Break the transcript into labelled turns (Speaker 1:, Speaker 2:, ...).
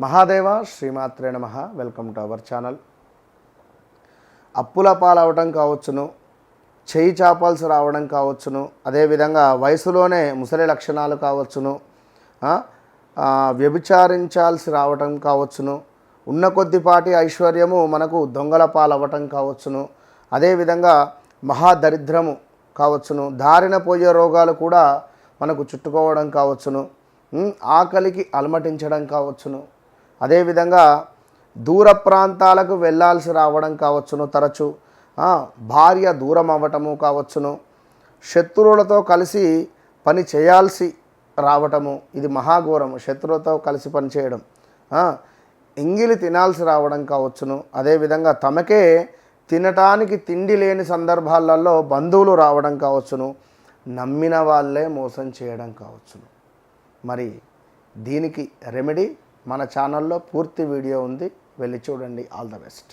Speaker 1: మహాదేవ శ్రీమాత్రే నమ. Welcome to our channel అప్పుల పాలవటం కావచ్చును చేయి చాపాల్సి రావడం కావచ్చును అదేవిధంగా వయసులోనే ముసలి లక్షణాలు కావచ్చును వ్యభిచారించాల్సి రావటం కావచ్చును ఉన్న కొద్దిపాటి ఐశ్వర్యము మనకు దొంగల పాలవ్వటం కావచ్చును అదేవిధంగా మహాదరిద్రము కావచ్చును దారిన పోయే రోగాలు కూడా మనకు చుట్టుకోవడం కావచ్చును ఆకలికి అలమటించడం కావచ్చును అదేవిధంగా దూర ప్రాంతాలకు వెళ్ళాల్సి రావడం కావచ్చును తరచు. భార్య దూరం అవ్వటము కావచ్చును. శత్రువులతో కలిసి పని చేయాల్సి రావటము ఇది మహాఘోరము. శత్రువులతో కలిసి పనిచేయడం ఆ, ఎంగిలి తినాల్సి రావడం కావచ్చును. అదేవిధంగా తమకే తినటానికి తిండి లేని సందర్భాలలో బంధువులు రావడం కావచ్చును. నమ్మిన వాళ్ళే మోసం చేయడం కావచ్చును. మరి దీనికి రెమెడీ మన ఛానల్లో పూర్తి వీడియో ఉంది. వెళ్ళి చూడండి. All the best